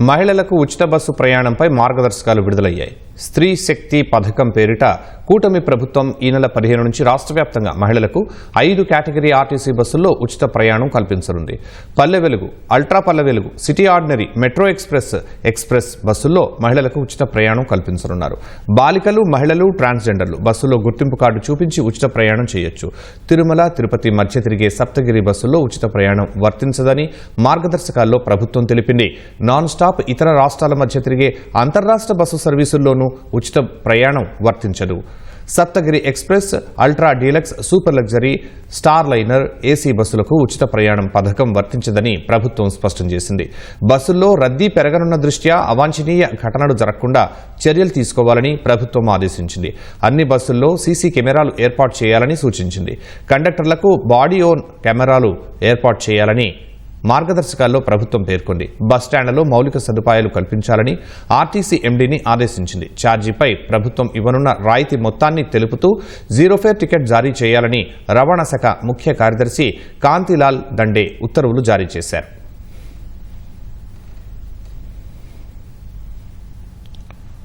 మహిళలకు ఉచిత బస్సు ప్రయాణంపై మార్గదర్శకాలు విడుదలయ్యాయి. స్త్రీ శక్తి పథకం పేరిట కూటమి ప్రభుత్వం ఈ నెల పదిహేను నుంచి రాష్ట్ర వ్యాప్తంగా మహిళలకు ఐదు కేటగిరీ ఆర్టీసీ బస్సుల్లో ఉచిత ప్రయాణం కల్పించనుంది. పల్లె Velugu ultra Palle Velugu city ordinary metro express express బస్సుల్లో మహిళలకు ఉచిత ప్రయాణం కల్పించనున్నారు. బాలికలు మహిళలు ట్రాన్స్జెండర్లు బస్సులో గుర్తింపు కార్డు చూపించి ఉచిత ప్రయాణం చేయొచ్చు. తిరుమల తిరుపతి మధ్య తిరిగే సప్తగిరి బస్సుల్లో ఉచిత ప్రయాణం వర్తించదని మార్గదర్శకాల్లో ప్రభుత్వం తెలిపింది. నాన్ స్టాప్ ఇతర రాష్ట్రాల మధ్య తిరిగే అంతర్రాష్ట్ర బస్సు సర్వీసుల్లోనూ ఉచిత ప్రయాణం వర్తించదు. Saptagiri express ultra deluxe super luxury star liner AC బస్సులకు ఉచిత ప్రయాణం పథకం వర్తించదని ప్రభుత్వం స్పష్టం చేసింది. బస్సుల్లో రద్దీ పెరగనున్న దృష్ట్యా అవాంఛనీయ ఘటనలు జరగకుండా చర్యలు తీసుకోవాలని ప్రభుత్వం ఆదేశించింది. అన్ని బస్సుల్లో సీసీ కెమెరాలు ఏర్పాటు చేయాలని సూచించింది. కండక్టర్లకు బాడీ ఓన్ కెమెరాలు ఏర్పాటు చేయాలని మార్గదర్శకాల్లో ప్రభుత్వం పేర్కొంది. బస్టాండ్లలో మౌలిక సదుపాయాలు కల్పించాలని ఆర్టీసీ ఎండీని ఆదేశించింది. ఛార్జీపై ప్రభుత్వం ఇవ్వనున్న రాయితీ మొత్తాన్ని తెలుపుతూ జీరో ఫేర్ టికెట్ జారీ చేయాలని రవాణా శాఖ ముఖ్య కార్యదర్శి కాంతిలాల్ దండే ఉత్తర్వులు జారీ చేశారు.